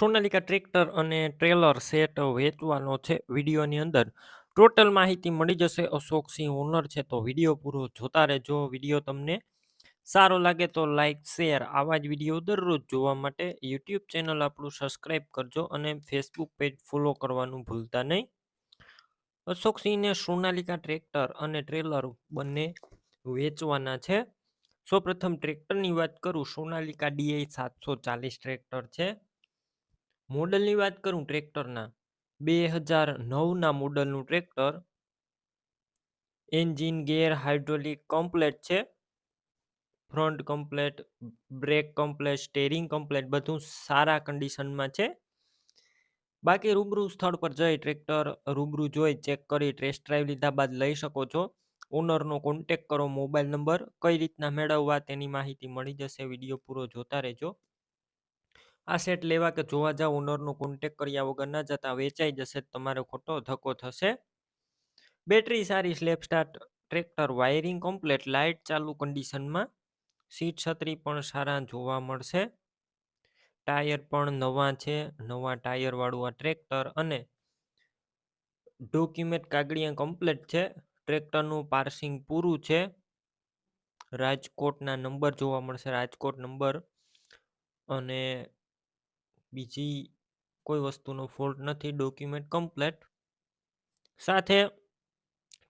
Sonalika tractor અને trailer set વેચવાનો છે વિડીયોની અંદર. ટોટલ માહિતી મળી જશે. અશોકસિંહ ઓનર છે તો વીડિયો પૂરો જોતા રહેજો. વીડિયો તમને સારો લાગે તો લાઇક શેર આવા જ વીડિયો દરરોજ જોવા માટે યુટ્યુબ ચેનલ આપણું સબસ્ક્રાઈબ કરજો અને ફેસબુક પેજ ફોલો કરવાનું ભૂલતા નહીં. અશોકસિંહને સોનાલિકા ટ્રેક્ટર અને ટ્રેલર બંને વેચવાના છે. સૌપ્રથમ ટ્રેક્ટરની વાત કરું. સોનાલિકા ડીઆઈ સાતસો ચાલીસ ટ્રેક્ટર છે. મોડલની વાત કરું ટ્રેક્ટરના. બે હજાર નવના મોડલનું tractor. Engine, gear hydraulic complete છે. Front complete, brake complete, steering complete બધું સારા કન્ડિશનમાં છે. બાકી રૂબરૂ સ્થળ પર જઈ ટ્રેક્ટર રૂબરૂ જોઈ ચેક કરી ટેસ્ટ ડ્રાઈવ લીધા બાદ લઈ શકો છો. ઓનરનો કોન્ટેક કરો, મોબાઈલ નંબર, કઈ રીતના મેળવવા તેની માહિતી મળી જશે, વીડિયો પૂરો જોતા રહેજો. આ સેટ લેવા કે જોવા જાવ ઓનરનો કોન્ટેક કર્યા વગર ના જતા વેચાઈ જશે તમારો ખોટો ધક્કો થશે. બેટરી સારી self start tractor wiring complete light ચાલુ કન્ડિશનમાં સીટ છત્રી પણ સારા જોવા મળશે. ટાયર પણ નવા છે, નવા ટાયરવાળું આ ટ્રેક્ટર અને ડોક્યુમેન્ટ કાગળિયા કમ્પ્લેટ છે. ટ્રેક્ટરનું પાર્સિંગ પૂરું છે. રાજકોટના નંબર જોવા મળશે, રાજકોટ નંબર અને બીજી કોઈ વસ્તુનો ફોલ્ટ નથી ડોક્યુમેન્ટ કમ્પ્લેટ સાથે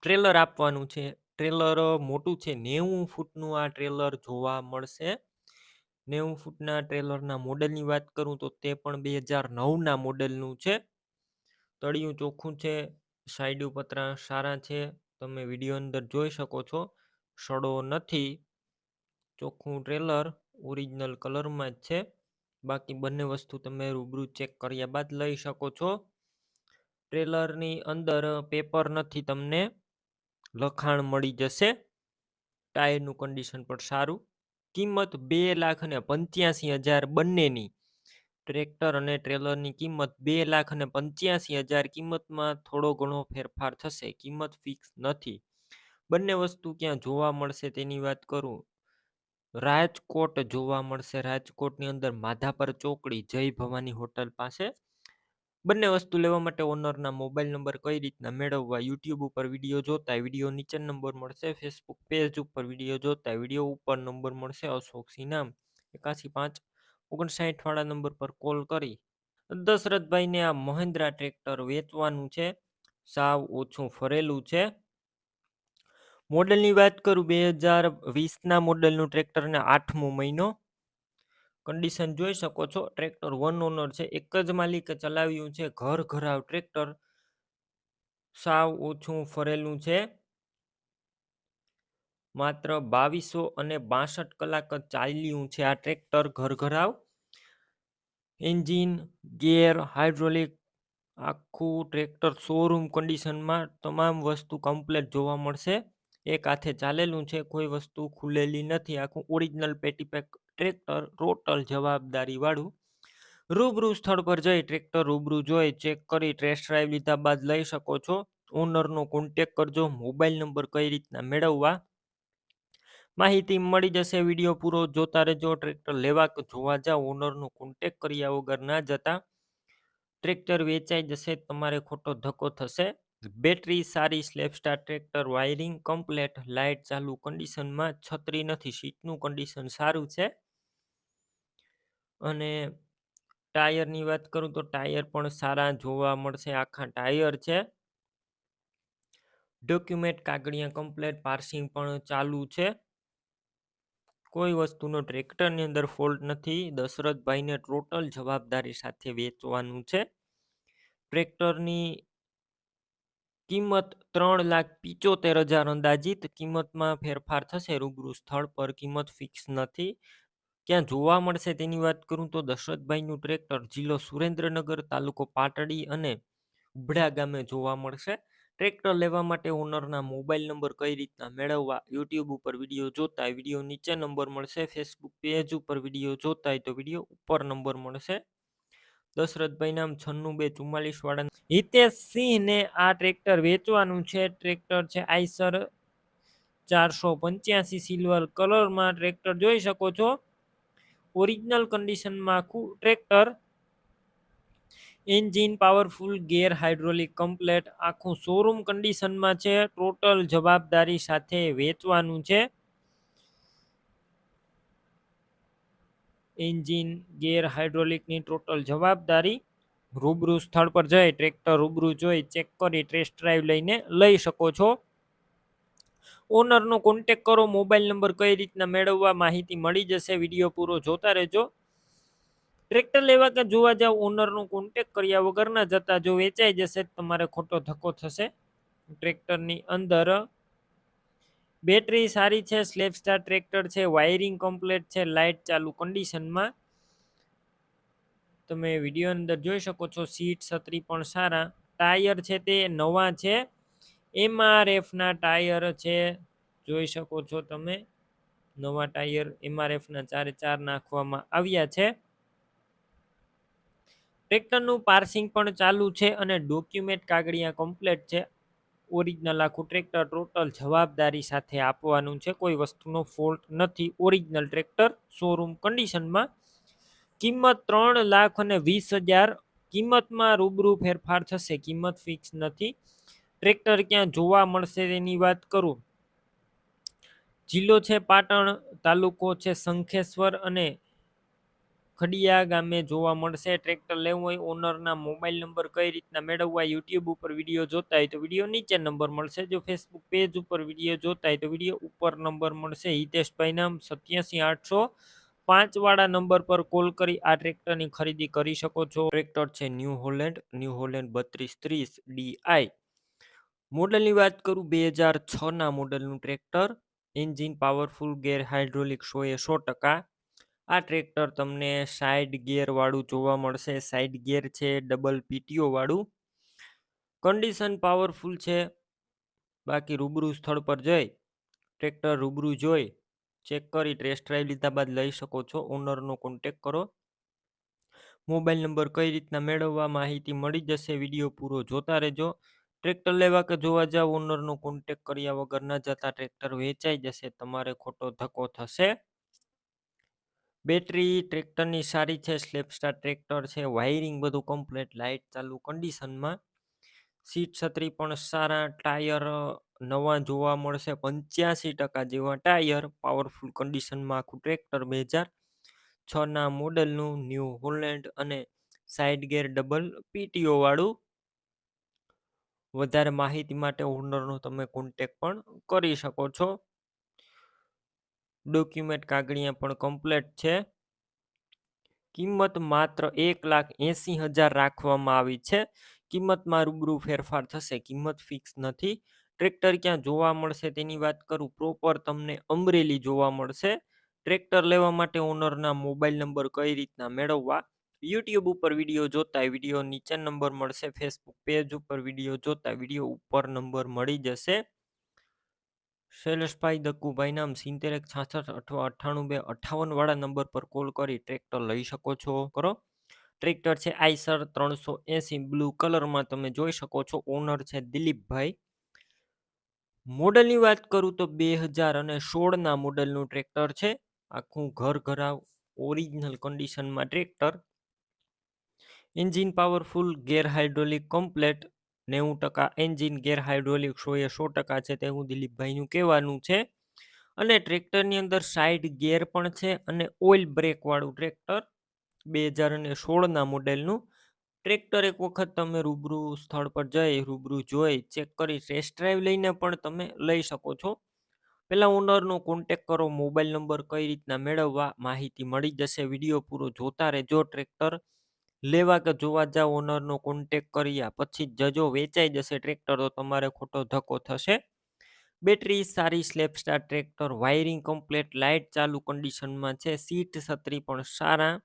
ટ્રેલર આપવાનું છે. ટ્રેલર મોટું છે, નેવું ફૂટનું આ ટ્રેલર જોવા મળશે. નેવું ફૂટના ટ્રેલરના મોડલની વાત કરું તો તે પણ બે હજાર નવના મોડલનું છે. તળિયું ચોખ્ખું છે, સાઈડ પતરા સારા છે. તમે વીડિયો અંદર જોઈ શકો છો. સડો નથી. ચોખ્ખું ટ્રેલર ઓરિજિનલ કલરમાં જ છે. બાકી બંને વસ્તુ તમે રૂબરૂ ચેક કર્યા બાદ લઈ શકો છો. ટ્રેલરની અંદર પેપર નથી તમને. લખાણ મળી જશે. ટાયરનું કન્ડિશન પણ સારું. કિંમત બે લાખ અને પંચ્યાસી હજાર બંનેની. ટ્રેક્ટર અને ટ્રેલરની કિંમત બે લાખ અને પંચ્યાસી હજાર કિંમતમાં થોડો ઘણો ફેરફાર થશે. કિંમત ફિક્સ નથી. બંને વસ્તુ ક્યાં જોવા મળશે તેની વાત કરું. રાજકોટ જોવા મળશે. રાજકોટની અંદર માધાપર ચોકડી, જય ભવાની હોટલ પાસે. બંને વસ્તુ લેવા માટે ઓનરના મોબાઈલ નંબર કઈ રીતના મેળવવા યુટ્યુબ ઉપર વીડિયો જોતા વીડિયો નીચે નંબર મળશે. ફેસબુક પેજ ઉપર વીડિયો જોતા વીડિયો ઉપર નંબર મળશે. અશોક નામ એકાસી પાંચ, ઓગણસાઠ વાળા નંબર પર કોલ કરી. દશરથભાઈને આ મહિન્દ્રા ટ્રેક્ટર વેચવાનું છે. સાવ ઓછું ફરેલું છે. મોડલની વાત કરું બે હજાર વીસના મોડલનું ટ્રેક્ટરને આઠમો મહિનો. કન્ડિશન જોઈ શકો છો, ટ્રેક્ટર વન ઓનર છે, એક જ માલિકે ચલાવ્યું છે, ઘર ઘરાવ ટ્રેક્ટર. સાવ ઓછું ફરેલું છે. માત્ર બાવીસો અને બાસઠ કલાક જ ચાલ્યું છે આ ટ્રેક્ટર ઘર ઘરાવ. એન્જિન ગેર હાઇડ્રોલિક આખું ટ્રેક્ટર શોરૂમ કન્ડિશનમાં તમામ વસ્તુ કમ્પ્લેટ જોવા મળશે. એક હાથે ચાલેલું છે, કોઈ વસ્તુ ખુલેલી નથી. આખું ઓરિજિનલ પેટીપેક ટ્રેક્ટર ટોટલ જવાબદારી વાળું રૂબરૂ સ્થળ પર જઈ ટ્રેક્ટર રૂબરૂ જોઈ ચેક કરી ટેસ્ટ ડ્રાઈવ લીધા બાદ લઈ શકો છો. ઓનરનો કોન્ટેક કરજો મોબાઈલ નંબર કઈ રીતના મેળવવા. માહિતી મળી જશે, વીડિયો પૂરો જોતા રહેજો ટ્રેક્ટર લેવા કે જોવા જાવ ઓનરનો કોન્ટેક કર્યા વગર ના જતા. ટ્રેક્ટર વેચાઈ જશે, તમારે ખોટો ધક્કો થશે. બેટરી સારી self start tractor, wiring complete, light ચાલુ કન્ડિશનમાં, છત્રી નથી, સીટનું કન્ડિશન સારું છે. અને ટાયરની વાત કરું તો ટાયર પણ સારા જોવા મળશે, આખા ટાયર છે. ડોક્યુમેન્ટ કાગળિયા કમ્પ્લેટ, પાર્સિંગ પણ ચાલુ છે. કોઈ વસ્તુનો ટ્રેક્ટરની અંદર ફોલ્ટ નથી, દશરથભાઈને ટોટલ જવાબદારી સાથે વેચવાનું છે. ટ્રેક્ટરની કિંમત ત્રણ લાખ પિચોતેર હજાર અંદાજિત. કિંમતમાં ફેરફાર થશે રૂબરૂ સ્થળ પર. કિંમત ફિક્સ નથી. ક્યાં જોવા મળશે તેની વાત કરું તો દશરથભાઈનું ટ્રેક્ટર જિલ્લો સુરેન્દ્રનગર, તાલુકો પાટડી અને ઉભડા ગામે જોવા મળશે. ટ્રેક્ટર લેવા માટે ઓનરના મોબાઈલ નંબર કઈ રીતના મેળવવા? યુટ્યુબ ઉપર વીડિયો જોતા વીડિયો નીચે નંબર મળશે. ફેસબુક પેજ ઉપર વીડિયો જોતા તો વીડિયો ઉપર નંબર મળશે. દશરથભાઈ નામ છન્નું બે ચુમ્માલીસ વાળા ને આ ટ્રેક્ટર વેચવાનું છે. ટ્રેક્ટર છે આઈસર ચારસો પંચ્યાસી સિલ્વર કલરમાં ટ્રેક્ટર જોઈ શકો છો. ઓરિજિનલ કન્ડિશનમાં આખું tractor engine powerful gear hydraulic complete આખું શોરૂમ કન્ડિશનમાં છે. ટોટલ જવાબદારી સાથે વેચવાનું છે. એન્જિન, ગેર હાઇડ્રોલિકની ટોટલ જવાબદારી રૂબરૂ સ્થળ પર જઈ, ટ્રેક્ટર રૂબરૂ જોઈ, ચેક કરી, ટેસ્ટ ડ્રાઈવ લઈને લઈ શકો છો. ઓનરનો કોન્ટેક કરો, મોબાઈલ નંબર કઈ રીતના મેળવવા માહિતી મળી જશે, વીડિયો પૂરો જોતા રહેજો. ટ્રેક્ટર લેવા કે જોવા જાવ, ઓનરનો કોન્ટેક કર્યા વગર ના જતા જો વેચાઈ જશે, તમારે ખોટો ધક્કો થશે. ટ્રેક્ટરની અંદર બેટરી સારી છે, સ્લેબ સ્ટાર ટ્રેક્ટર છે, વાયરિંગ કમ્પ્લીટ છે, લાઇટ ચાલુ કન્ડિશનમાં. તમે વીડિયો અંદર જોઈ શકો છો, સીટ છત્રી પણ સારા. ટાયર છે તે નવા છે. એમઆરએફના ટાયર છે. જોઈ શકો છો તમે, નવા ટાયર એમઆરએફના ચારે ચાર નાખવામાં આવ્યા છે. ટ્રેક્ટરનું પાર્સિંગ પણ ચાલુ છે અને ડોક્યુમેન્ટ કાગળિયા કમ્પ્લેટ છે. ઓરિજિનલ આખું ટ્રેક્ટર ટોટલ જવાબદારી સાથે આપવાનું છે. કોઈ વસ્તુનો ફોલ્ટ નથી. ઓરિજિનલ ટ્રેક્ટર શોરૂમ કન્ડિશનમાં કિંમત ત્રણ લાખ અને વીસ હજાર. કિંમતમાં રૂબરૂ ફેરફાર થશે. કિંમત ફિક્સ નથી. ટ્રેક્ટર ક્યાં જોવા મળશે તેની વાત કરું. જિલ્લો છે પાટણ, તાલુકો છે શંખેશ્વર અને ખડિયા ગામે જોવા મળશે. ટ્રેક્ટર લેવું હોય, ઓનરના મોબાઈલ નંબર કઈ રીતના મેળવવા, યુટ્યુબ ઉપર વીડિયો જોતા હોય તો વીડિયો નીચે નંબર મળશે. જો ફેસબુક પેજ ઉપર વીડિયો જોતા હોય તો વીડિયો ઉપર નંબર મળશે. હિતેશભાઈ નામ સત્યાસી આઠસો પાંચવાળા નંબર પર કોલ કરી આ ટ્રેક્ટરની ખરીદી કરી શકો છો. ટ્રેક્ટર છે ન્યૂ હોલેન્ડ ન્યૂ હોલેન્ડ બત્રીસ ત્રીસ ડીઆઈ મોડલની વાત કરું બે હજાર છના મોડલનું tractor. Engine powerful, gear hydraulic, સો એ સો ટકા. આ ટ્રેક્ટર તમને સાઈડ ગિયરવાળું જોવા મળશે. સાઈડ ગિયર છે, ડબલ પીટીઓવાળું કન્ડિશન પાવરફુલ છે. બાકી રૂબરૂ સ્થળ પર જઈ, ટ્રેક્ટર રૂબરૂ જોઈ, ચેક કરી, ટેસ્ટ ડ્રાઈવ લીધા બાદ લઈ શકો છો. ઓનરનો કોન્ટેક કરો. મોબાઈલ નંબર કઈ રીતના મેળવવા માહિતી મળી જશે વીડિયો પૂરો જોતા રહેજો. ટ્રેક્ટર લેવા કે જોવા જાવ, ઓનરનો કોન્ટેક કર્યા વગર ન જતા ટ્રેક્ટર વેચાઈ જશે. તમારે ખોટો ધક્કો થશે. બેટરી, ટ્રેક્ટરની સારી છે, સ્લેપસ્ટાર ટ્રેક્ટર છે, વાયરિંગ બધું કમ્પ્લીટ, લાઇટ ચાલુ, કન્ડિશનમાં. સીટ છત્રી પણ સારા, ટાયર નવા જોવા મળશે, પંચ્યાસી ટકા જેવા ટાયર, પાવરફુલ કન્ડિશનમાં આખું ટ્રેક્ટર બે હજાર છના મોડલનું, ન્યૂ હોલેન્ડ અને સાઇડ ગેર ડબલ પીટીઓ વાળું. વધારે માહિતી માટે ઓનરનો તમે કોન્ટેક પણ કરી શકો છો. ડોક્યુમેન્ટ કાગળિયા પણ કમ્પ્લેટ છે. કિંમત માત્ર એક લાખ એંસી હજાર રાખવામાં આવી છે. કિંમતમાં રૂબરૂ ફેરફાર થશે, કિંમત ફિક્સ નથી. ટ્રેક્ટર ક્યાં જોવા મળશે તેની વાત કરું પ્રોપર તમને અમરેલી જોવા મળશે. ટ્રેક્ટર લેવા માટે ઓનરના મોબાઈલ નંબર કઈ રીતના મેળવવા? યુટ્યુબ ઉપર વીડિયો જોતા વીડિયો નીચે નંબર મળશે ફેસબુક પેજ ઉપર વીડિયો જોતા વીડિયો ઉપર નંબર મળી જશે. શૈલેષભાઈ દક્કુભાઈ નામ સિત્તેર એક છાસઠ અથવા અઠ્ઠાણું બે અઠ્ઠાવન વાળા નંબર પર કોલ કરી ટ્રેક્ટર લઈ શકો છો. કરો. ટ્રેક્ટર છે આઈસર ત્રણસો એસી બ્લુ કલરમાં તમે જોઈ શકો છો. ઓનર છે દિલીપભાઈ. મોડલની વાત કરું તો બે હજાર અને સોળના મોડલનું ટ્રેક્ટર છે. આખું ઘર ઘરાવ ઓરિજિનલ કન્ડિશનમાં tractor. Engine powerful gear hydraulic complete નેવું ટકા એન્જિન ગેર હાઇડ્રોલિક સો એ સો ટકા છે તેવું દિલીપભાઈનું કહેવાનું છે. અને ટ્રેક્ટરની અંદર સાઈડ ગેર પણ છે અને ઓઇલ બ્રેકવાળું ટ્રેક્ટર બે હજાર અને સોળના મોડેલનું. ટ્રેક્ટર એક વખત તમે રૂબરૂ સ્થળ પર જઈ, રૂબરૂ જોઈ, ચેક કરી, ટેસ્ટ ડ્રાઈવ લઈને પણ તમે લઈ શકો છો. પહેલાં ઓનરનો કોન્ટેક કરો, મોબાઈલ નંબર કઈ રીતના મેળવવા, માહિતી મળી જશે, વીડિયો પૂરો જોતા રહેજો ટ્રેક્ટર. લેવા કે જોવા જાવ ઓનરનો કોન્ટેક કર્યા પછી જજો વેચાઈ જશે ટ્રેક્ટર તો તમારે ખોટો ધક્કો થશે. બેટરી સારી self start tractor wiring complete light ચાલુ કન્ડિશનમાં છે સીટ છત્રી પણ સારા.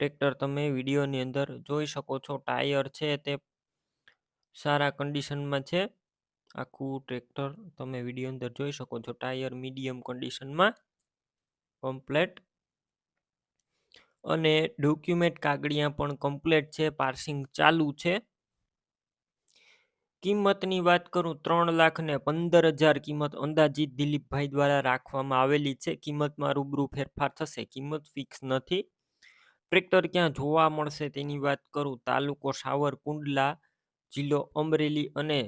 ટ્રેક્ટર તમે વિડીયોની અંદર જોઈ શકો છો ટાયર છે તે સારા કન્ડિશનમાં છે. આખું ટ્રેક્ટર તમે વીડિયો અંદર જોઈ શકો છો ટાયર મીડિયમ કન્ડિશનમાં કમ્પ્લેટ અને ડોક્યુમેન્ટ કાગળિયા પણ કમ્પ્લીટ છે પાર્સિંગ ચાલુ છે. કિંમતની વાત કરું, ત્રણ લાખ ને પંદર હજાર કિંમત અંદાજિત દિલીપભાઈ દ્વારા રાખવામાં આવેલી છે. કિંમતમાં રૂબરૂ ફેરફાર થશે, કિંમત ફિક્સ નથી. ટ્રેક્ટર ક્યાં જોવા મળશે તેની વાત કરું, તાલુકો સાવરકુંડલા જિલ્લો અમરેલી અને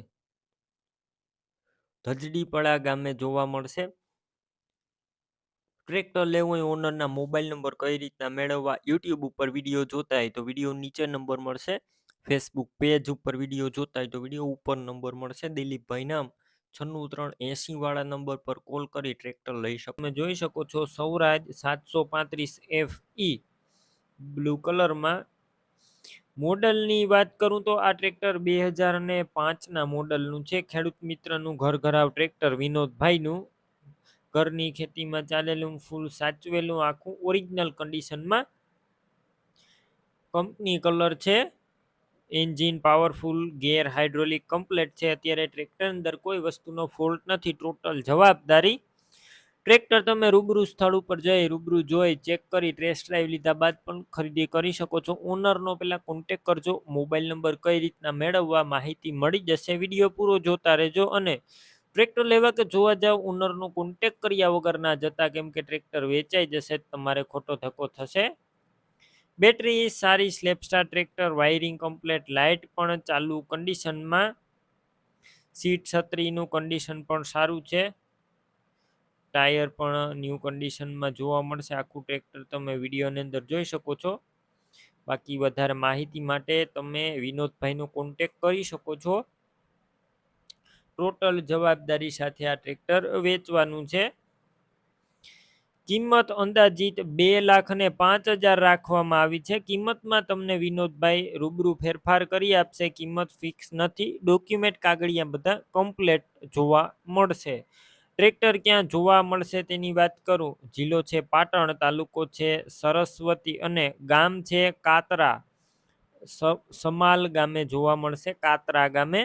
ધજડીપડા ગામે જોવા મળશે. ટ્રેક્ટર લેવું હોય, ઓનરના મોબાઈલ નંબર કઈ રીતના મેળવવા યુટ્યુબ ઉપર વીડિયો જોતા હોય તો વીડિયો નીચે નંબર મળશે. ફેસબુક પેજ ઉપર વીડિયો જોતા હોય તો વીડિયો ઉપર નંબર મળશે. દિલીપભાઈ નામ, છન્નું ત્રણ એસી વાળા નંબર પર કોલ કરી ટ્રેક્ટર લઈ શકો. તમે જોઈ શકો છો સૌરાજ સાતસો પાંત્રીસ એફ ઈ બ્લુ કલરમાં મોડલની વાત કરું તો આ ટ્રેક્ટર બે હજાર ને પાંચના મોડલનું છે. ખેડૂત મિત્રનું ઘર ઘરાવ ટ્રેક્ટર વિનોદભાઈનું. ઘરની ખેતીમાં ચાલેલું ફૂલ સાચવેલું આખું ઓરિજિનલ કન્ડિશનમાં કંપની કલર છે. Engine powerful gear hydraulic complete છે. અત્યારે ટ્રેક્ટર અંદર કોઈ વસ્તુનો ફોલ્ટ નથી ટોટલ જવાબદારી. ટ્રેક્ટર તમે રૂબરૂ સ્થળ ઉપર જઈ, રૂબરૂ જોઈ ચેક કરી ટેસ્ટ ડ્રાઈવ લીધા બાદ પણ ખરીદી કરી શકો છો. ઓનરનો પહેલાં કોન્ટેક કરજો. મોબાઈલ નંબર કઈ રીતના મેળવવા, માહિતી મળી જશે. વીડિયો પૂરો જોતા રહેજો અને ટ્રેક્ટર લેવા કે જોવા જાવ ઓનરનો કોન્ટેક કર્યા વગર ના જતા કેમ કે ટ્રેક્ટર વેચાઈ જશે તમારે ખોટો ધક્કો થશે. બેટરી સારી self start tractor wiring complete light પણ ચાલુ કન્ડિશનમાં સીટ છત્રીનું કન્ડિશન પણ સારું છે. ટાયર પણ ન્યૂ કન્ડિશનમાં જોવા મળશે. આખું ટ્રેક્ટર તમે વિડીયોની અંદર જોઈ શકો છો. બાકી વધારે માહિતી માટે તમે વિનોદભાઈનો કોન્ટેક કરી શકો છો. ટોટલ જવાબદારી સાથે આ ટ્રેક્ટર વેચવાનું છે. કિંમત અંદાજિત બે લાખ ને પાંચ હજાર રાખવામાં આવી છે. કિંમતમાં તમને વિનોદભાઈ રૂબરૂ ફેરફાર કરી આપશે. કિંમત ફિક્સ નથી. ડોક્યુમેન્ટ કાગળિયા બધા કમ્પ્લેટ જોવા મળશે. ટ્રેક્ટર ક્યાં જોવા મળશે તેની વાત કરું. જિલ્લો છે પાટણ, તાલુકો છે સરસ્વતી અને ગામ છે કાતરા. સમાલ ગામે જોવા મળશે. કાતરા ગામે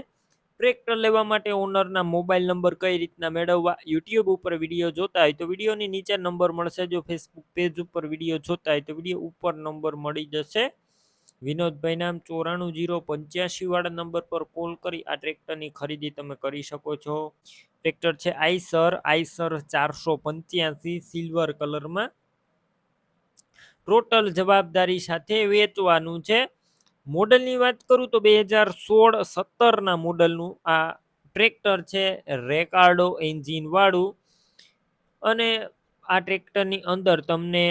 ટ્રેક્ટર લેવા માટે ઓનરના મોબાઈલ નંબર કઈ રીતના મેળવવા, યુટ્યુબ ઉપર વીડિયો જોતા હોય તો વિડીયોની નીચે નંબર મળશે. જો ફેસબુક પેજ ઉપર વીડિયો જોતા હોય તો વીડિયો ઉપર નંબર મળી જશે. વિનોદભાઈ નામ ચોરાણું જીરો પંચ્યાસી વાળા નંબર પર કોલ કરી આ ટ્રેક્ટરની ખરીદી તમે કરી શકો છો. ટ્રેક્ટર છે આઈસર આઈસર ચારસો પંચ્યાસી સિલ્વર કલરમાં. ટોટલ જવાબદારી સાથે વેચવાનું છે. મોડલની વાત કરું તો બે હજાર સોળ સત્તરના મોડલનું આ ટ્રેક્ટર છે રેકાર્ડો એન્જિનવાળું. અને આ ટ્રેક્ટરની અંદર તમને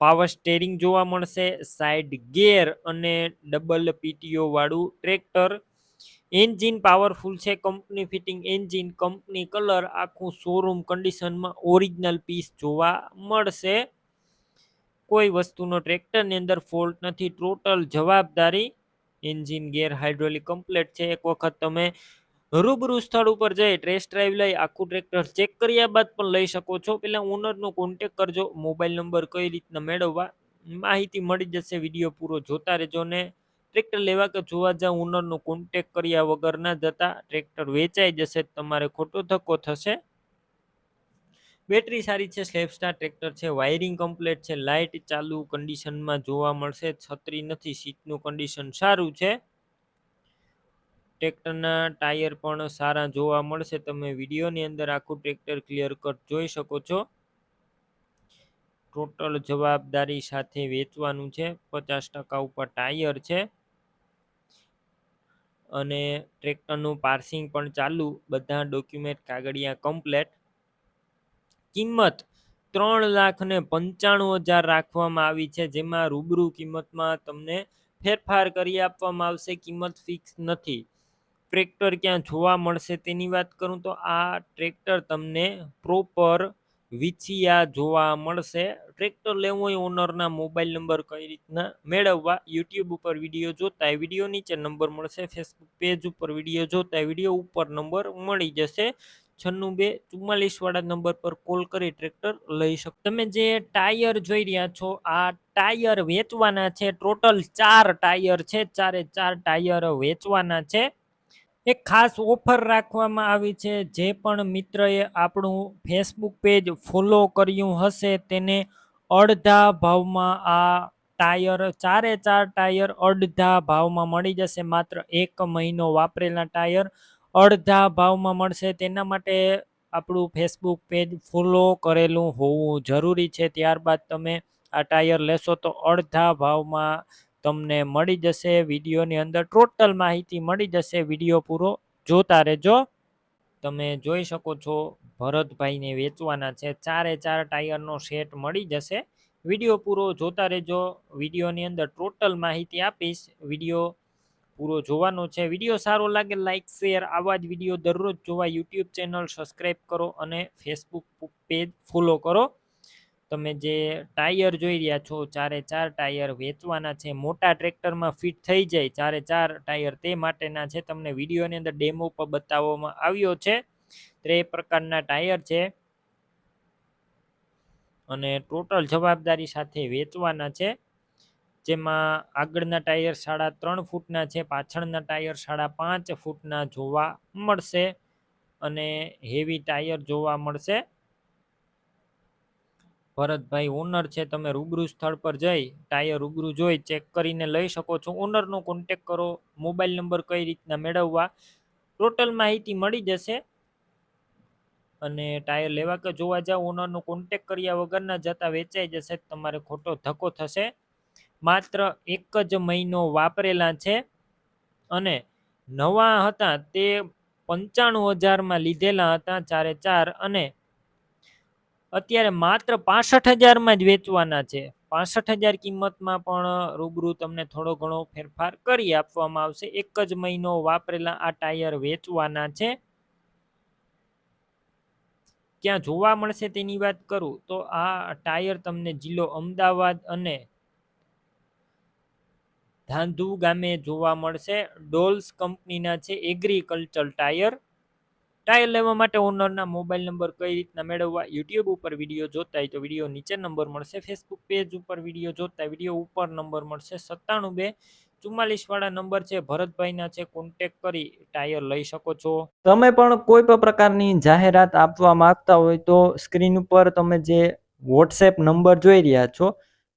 પાવર સ્ટેરિંગ જોવા મળશે, સાઈડ ગેર અને ડબલ પીટીઓ વાળું ટ્રેક્ટર. એન્જિન પાવરફુલ છે, company fitting engine, company colour, આખું શોરૂમ કન્ડિશનમાં ઓરિજિનલ પીસ જોવા મળશે. કોઈ વસ્તુનો ટ્રેક્ટરની અંદર ફોલ્ટ નથી. ટોટલ જવાબદારી એન્જિન ગેર હાઇડ્રોલિક કમ્પ્લેટ છે. એક વખત તમે રૂબરૂ સ્થળ ઉપર જઈ ટ્રેસ ડ્રાઈવ લઈ આખું ટ્રેક્ટર ચેક કર્યા બાદ પણ લઈ શકો છો. પહેલાં ઓનરનો કોન્ટેક કરજો. મોબાઈલ નંબર કઈ રીતના મેળવવા? માહિતી મળી જશે. વીડિયો પૂરો જોતા રહેજો ને ટ્રેક્ટર લેવા કે જોવા જાવ ઓનરનો કોન્ટેક કર્યા વગર ના જતા ટ્રેક્ટર વેચાઈ જશે. તમારે ખોટો ધક્કો થશે. બેટરી સારી છે સ્લેપસ્ટાર ટ્રેક્ટર છે વાયરિંગ કમ્પ્લેટ છે લાઇટ ચાલુ કન્ડિશનમાં જોવા મળશે, છત્રી નથી સીટનું કન્ડિશન સારું છે. ટ્રેક્ટરના ટાયર પણ સારા જોવા મળશે, તમે વિડીયોની અંદર આખું ટ્રેક્ટર ક્લિયર કટ જોઈ શકો છો. ટોટલ જવાબદારી સાથે વેચવાનું છે, પચાસ ટકા ઉપર ટાયર છે. અને ટ્રેક્ટરનું પાર્સિંગ પણ ચાલુ, બધા ડોક્યુમેન્ટ કાગળિયા કમ્પ્લેટ કિંમત ત્રણ લાખ ને પંચાણું હજાર રાખવામાં આવી છે, જેમાં રૂબરૂ કિંમતમાં તમને ફેરફાર કરી આપવામાં આવશે, કિંમત ફિક્સ નથી. ટ્રેક્ટર ક્યાં જોવા મળશે તેની વાત કરું તો આ ટ્રેક્ટર તમને પ્રોપર વિછિયા જોવા મળશે. ટ્રેક્ટર લેવું હોય ઓનરના મોબાઈલ નંબર કઈ રીતના મેળવવા યુટ્યુબ ઉપર વીડિયો જોતા વીડિયો નીચે નંબર મળશે ફેસબુક પેજ ઉપર વીડિયો જોતા વીડિયો ઉપર નંબર મળી જશે. છન્નું બે, ચુમ્માલીસ વાળા નંબર પર કોલ કરી ટ્રેક્ટર લઈ શકો. તમે જે ટાયર જોઈ રહ્યા છો, આ ટાયર વેચવાના છે. ટોટલ ચાર ટાયર છે. ચારે ચાર ટાયર વેચવાના છે. એક ખાસ ઓફર રાખવામાં આવી છે. જે પણ મિત્રએ આપણું ફેસબુક પેજ ફોલો કર્યું હશે, તેને અડધા ભાવમાં આ ટાયર ચારે ચાર ટાયર અડધા ભાવમાં મળી જશે. માત્ર એક મહિનો વાપરેલા ટાયર અડધા ભાવમાં મળશે. તેના માટે આપણું ફેસબુક પેજ ફોલો કરેલું હોવું જરૂરી છે. ત્યારબાદ તમે આ ટાયર લેશો તો અડધા ભાવમાં તમને મળી જશે. વિડીયોની અંદર ટોટલ માહિતી મળી જશે. વીડિયો પૂરો જોતા રહેજો. તમે જોઈ શકો છો ભરતભાઈને વેચવાના છે. ચારે ચાર ટાયરનો સેટ મળી જશે. વીડિયો પૂરો જોતા રહેજો. વિડીયોની અંદર ટોટલ માહિતી આપીશ. વીડિયો પૂરો જોવાનો છે. વીડિયો સારો લાગે લાઇક શેર આવા જ વીડિયો દરરોજ જોવા યુટ્યુબ ચેનલ સબસ્ક્રાઈબ કરો અને ફેસબુક પેજ ફોલો કરો. તમે જે ટાયર જોઈ રહ્યા છો, ચારે ચાર ટાયર વેચવાના છે, મોટા ટ્રેક્ટરમાં ફિટ થઈ જાય, ચારે ચાર ટાયર તે માટેના છે. તમને વિડીયોની અંદર ડેમો પર બતાવવામાં આવ્યો છે. તે પ્રકારના ટાયર છે. અને ટોટલ જવાબદારી સાથે વેચવાના છે. જેમાં આગળના ટાયર સાડા ત્રણ ફૂટના છે, પાછળના ટાયર સાડા પાંચ ફૂટના જોવા મળશે અને હેવી ટાયર જોવા મળશે. ભરતભાઈ ઓનર છે, તમે રૂબરૂ સ્થળ પર જઈ ટાયર રૂબરૂ જોઈ ચેક કરીને લઈ શકો છો. ઓનરનો કોન્ટેક કરો મોબાઈલ નંબર કઈ રીતના મેળવવા ટોટલ માહિતી મળી જશે. અને ટાયર લેવા કે જોવા જાવ ઓનરનો કોન્ટેક કર્યા વગરના જતા વેચાઈ જશે, તમારે ખોટો ધક્કો થશે. માત્ર એક જ મહિનો વાપરેલા છે અને નવા હતા તે પંચાણું હજારમાં લીધેલા હતા ચારે ચાર અને અત્યારે માત્ર પાસઠ હજારમાં જ વેચવાના છે. પાસઠ હજાર કિંમતમાં પણ રૂબરૂ તમને થોડો ઘણો ફેરફાર કરી આપવામાં આવશે. એક જ મહિનો વાપરેલા આ ટાયર વેચવાના છે. ક્યાં જોવા મળશે તેની વાત કરું તો આ ટાયર તમને જિલ્લો અમદાવાદ અને ધાંધુ ગામે જોવા મળશે. ડોલ્સ કંપનીના છે એગ્રીકલ્ચર ટાયર. ટાયર લેવા માટે ઓનરના મોબાઈલ નંબર કઈ રીતના મેળવવા યુટ્યુબ ઉપર વીડિયો જોતા હોય તો વીડિયો નીચે નંબર મળશે. ફેસબુક પેજ ઉપર વીડિયો જોતા વીડિયો ઉપર નંબર મળશે. સત્તાણું બે ચુમ્માલીસવાળા નંબર છે. ભરતભાઈના છે. કોન્ટેક કરી ટાયર લઈ શકો છો. તમે પણ કોઈ પણ પ્રકારની જાહેરાત આપવા માંગતા હોય તો સ્ક્રીન ઉપર તમે જે વોટ્સએપ નંબર જોઈ રહ્યા છો